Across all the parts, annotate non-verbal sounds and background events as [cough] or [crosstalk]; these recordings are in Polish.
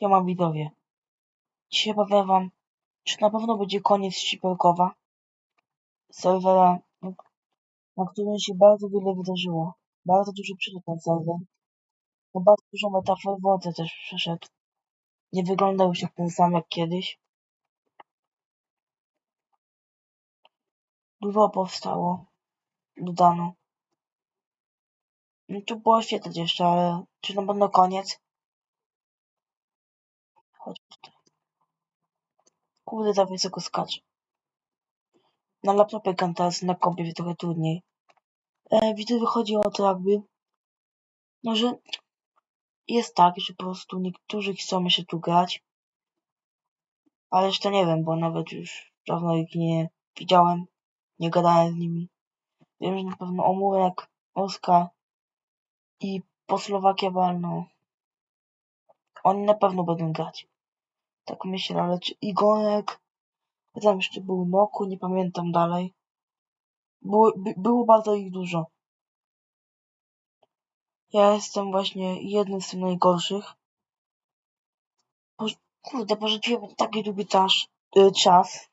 Siema widzowie. Dzisiaj powiem wam, czy na pewno będzie koniec Ścipełkowa. Serwera, na którym się bardzo wiele wydarzyło. Bardzo dużo przyszedł ten serwer. No bardzo dużo metafor wodzy też przeszedł. Nie wyglądał jak ten sam jak kiedyś. Dużo powstało. Dodano. No tu było świetać jeszcze, ale czy na pewno koniec? Chodź tutaj. Kurde, za wysoko skacze. Na laptopie teraz, na kompie trochę trudniej. E, widzę, wychodzi o to jakby, no że jest tak, że po prostu niektórzy chcą jeszcze tu grać, ale jeszcze nie wiem, bo nawet już dawno ich nie widziałem, nie gadałem z nimi. Wiem, że na pewno Omurek, Oskar i po Słowakia walną. Oni na pewno będą grać. Tak myślę, ale czy Igorek, tam jeszcze był Noku, nie pamiętam dalej. Było, by, było bardzo ich dużo. Ja jestem właśnie jednym z tych najgorszych. Bo, kurde, porzuciłem taki długi czas, y, czas.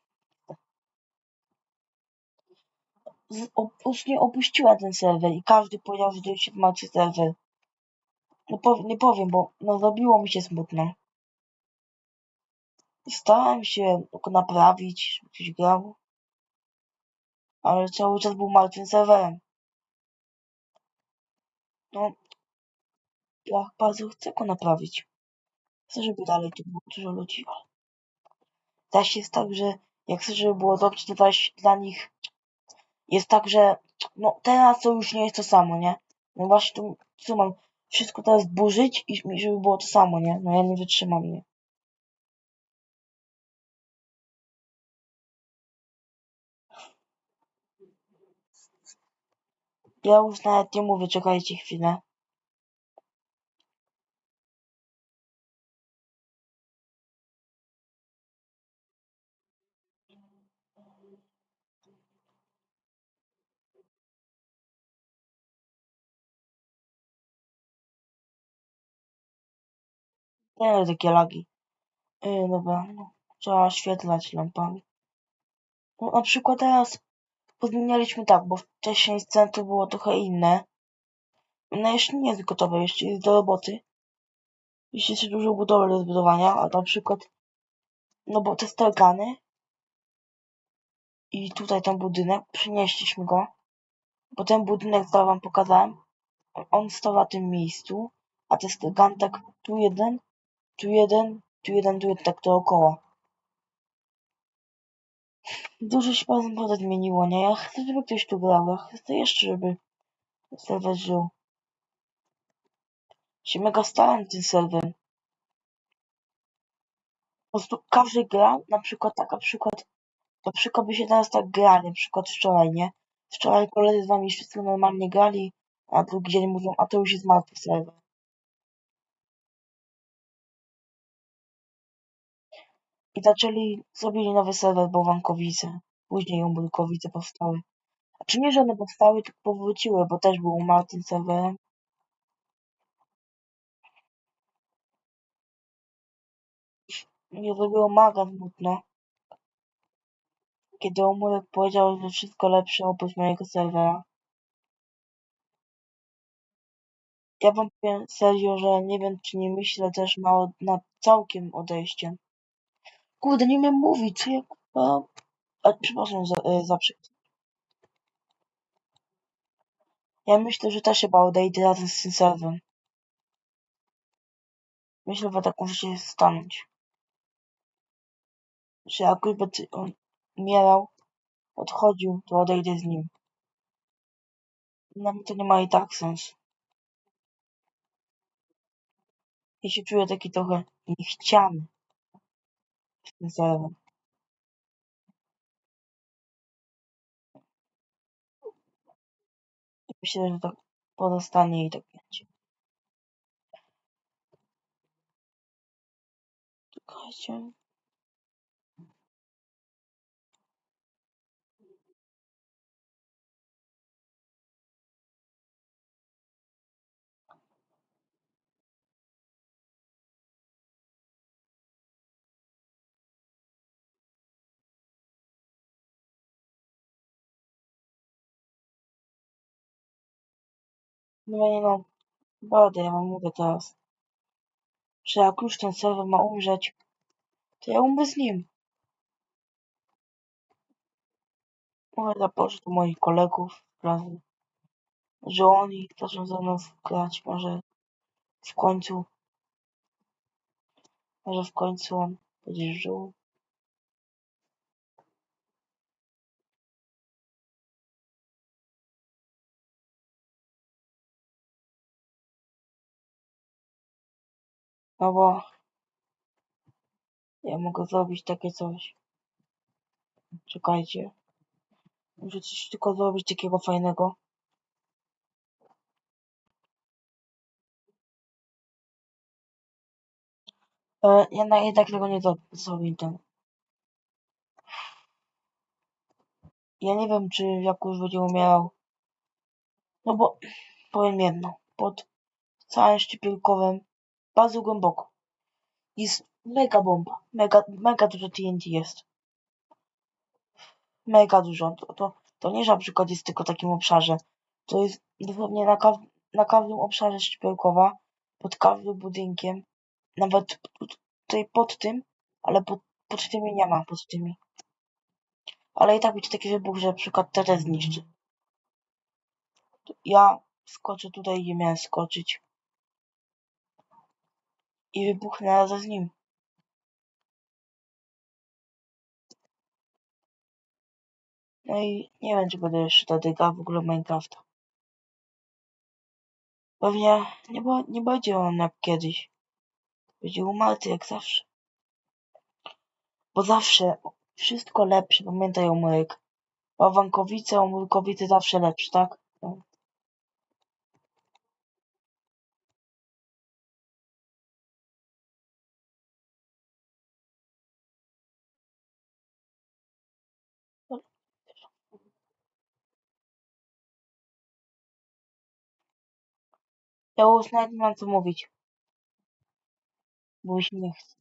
Z, już nie opuściła ten serwer i każdy powiedział, że to jest martwy serwer. No po, nie powiem, bo no zrobiło mi się smutno. Starałem się go naprawić, ktoś grał. Ale cały czas był martwym serwerem. No, ja bardzo chcę go naprawić. Chcę, żeby dalej tu było dużo ludzi, ale zaś jest tak, że jak chcę, żeby było dobrze, to zaś dla nich jest tak, że no teraz to już nie jest to samo, nie? No właśnie to, co mam wszystko teraz burzyć i żeby było to samo, nie? No ja nie wytrzymam, nie? Ja już nawet nie mówię, czekajcie chwilę. Nie takie lagi. Yy, dobra, no. Trzeba oświetlać lampami. No, na przykład teraz pozmienialiśmy tak, bo wcześniej to było trochę inne. No jeszcze nie jest gotowe, jeszcze jest do roboty. Jeszcze jest dużo budowy do zbudowania, a na przykład no bo te stargany i tutaj ten budynek, przenieśliśmy go, bo ten budynek, co wam pokazałem, on stał na tym miejscu, a ten stargan tak tu jeden, tu jeden, tu jeden, tu jeden, tak dookoła. Dużo się bardzo zmieniło, nie? Ja chcę, żeby ktoś tu grał, ja chcę jeszcze, żeby serwer żył. Się mega starałem tym serwerem. Po prostu każdy grał, na przykład taka przykład, na przykład by się teraz tak grali, na przykład wczoraj, nie? Wczoraj koledzy z wami wszyscy normalnie grali, a drugi dzień mówią, a to już jest martwy serwer. I zaczęli, zrobili nowy serwer Bałwankowice. Później Umbrykowice powstały. A czy nie, że one powstały, tylko powróciły, bo też był martwym serwerem. Mnie zrobiło mega smutno. Kiedy Omurek powiedział, że wszystko lepsze oprócz mojego serwera. Ja wam powiem serio, że nie wiem, czy nie myślę też na, nad całkiem odejściem. Kurde, nie umiem mówić, co ja... A, a, przepraszam za, e, za Ja myślę, że też chyba odejdę razem z tym serwerem. Myślę, że tak może się stanąć. Że jak on umierał, odchodził, to odejdę z nim. Dla mnie to nie ma i tak sensu. Ja się czuję taki trochę niechciany z tym serwerem. Myślę, że tak pozostanie tak będzie. Czekajcie. No nie no, Body, ja wam mówię teraz. Że jak już ten serwer ma umrzeć, to ja umrę z nim. Mówię zaproszę do moich kolegów klasy, że oni zaczną ze mną grać, może w końcu, może w końcu on będzie żył. No bo ja mogę zrobić takie coś. Czekajcie. Muszę coś tylko zrobić takiego fajnego. E, ja na jednak tego nie zrobię ten. Ja nie wiem, czy jak już będzie umierał. No bo powiem jedno. Pod całym szczypielkowym, bardzo głęboko, jest mega bomba. Mega, mega dużo TNT jest. Mega dużo. To, to, to nie, że na przykład jest tylko w takim obszarze. To jest dosłownie na, na każdym obszarze szczypielkowa, pod każdym budynkiem. Nawet tutaj pod tym, ale pod, pod tymi nie ma, pod tymi. Ale i tak będzie taki wybuch, że na przykład teraz zniszczy. Ja skoczę tutaj, gdzie miałem skoczyć. I wybuchnę razem z nim. No i nie wiem, czy będę jeszcze dotyka w ogóle Minecrafta. Pewnie nie, nie będzie on jak kiedyś. Będzie umarty jak zawsze. Bo zawsze wszystko lepsze, pamiętaj Omyk. Bałwankowice, Omykowice zawsze lepsze, tak? No. Ja już nawet nie mam co mówić. Bo już nie chcę.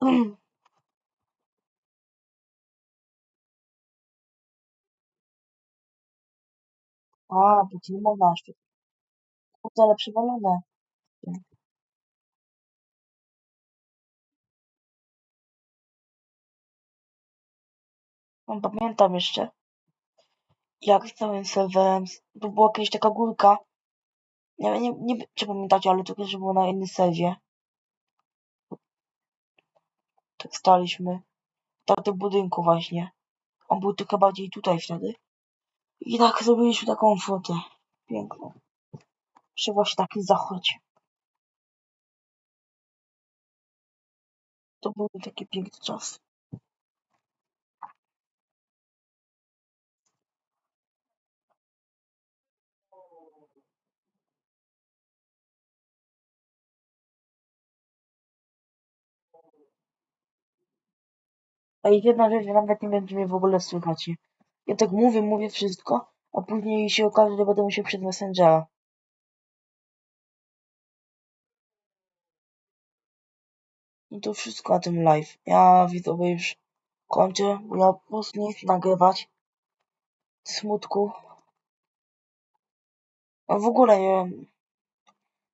[clears throat] A, bo ci nie można jeszcze. Kurde, ale przywalone. No, pamiętam jeszcze, jak z całym serwerem, to była jakaś taka górka. Nie, nie, nie, czy pamiętacie, ale to też było na innym serwie. Tak staliśmy. Tak do budynku właśnie. On był tylko bardziej tutaj wtedy. I tak zrobiliśmy taką fotę. Piękną. Przy właśnie takim zachodzie. To były takie piękne czasy. A i jedna rzecz, nawet nie będzie mnie w ogóle słychać. Ja tak mówię, mówię wszystko, a później się okaże, że będę musiał przed Messengera. No to wszystko na tym live. Ja widzowie już kończę, bo ja po prostu nie nagrywać smutku. No w ogóle nie.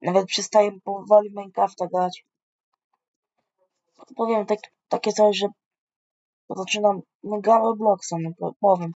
Nawet przestaję powoli Minecrafta grać. Powiem tak, takie coś, że zaczynam, no gram Robloxa, no powiem.